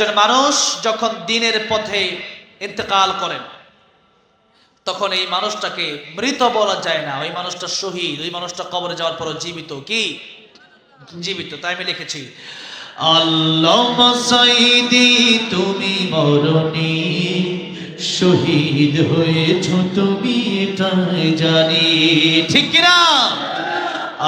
একজন মানুষ যখন দিনের পথে ইন্তেকাল করেন, তখন এই মানুষটাকে মৃত বলা যায় না। ওই মানুষটা শহীদ, ওই মানুষটা কবরে যাওয়ার পর জীবিত। কি? জীবিত। তাই আমি লিখেছি তুমি মরণি শহীদ হয়েছ, তুমি এটাই জানি। ঠিক কিনা?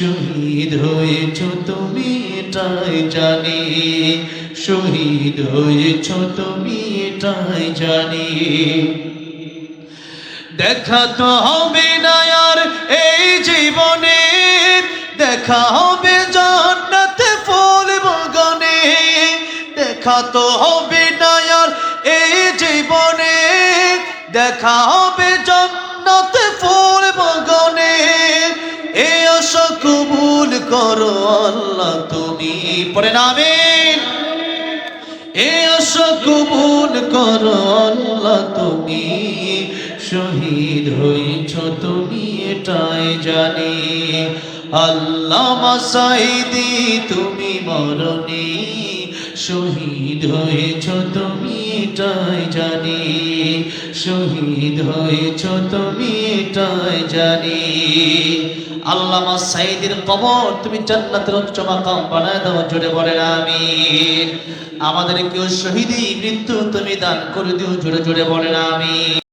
শহীদ হয়েছ তুমি, এটাই জানি। শহীদ হয়েছ তুমি, এটাই জানি। দেখা তো হবে না আর এই জীবনে, দেখা হবে জান্নাতে ফুল বাগানে। দেখা তো হবে না আর এই জীবনে, দেখা হবে করো আল্লাহ তুমি। পরে নামেন এ আশা কবুল করো আল্লাহ তুমি। শহীদ হয়েছ তুমি, এটাই জানি। আল্লাহ মাসাইদি, তুমি মরণি। শহীদ হয়েছ তুমি, এটাই জানি। শহীদ হয়েছ তুমি, এটাই জানি। আল্লামা সাইদের কবর তুমি জান্নাতের উচ্চ মাকাম বানায় দাও, জোরে বলেন আমিন। আমাদের কেউ শহীদি মৃত্যু তুমি দান করে দিও, জোরে জোরে বলেন আমিন।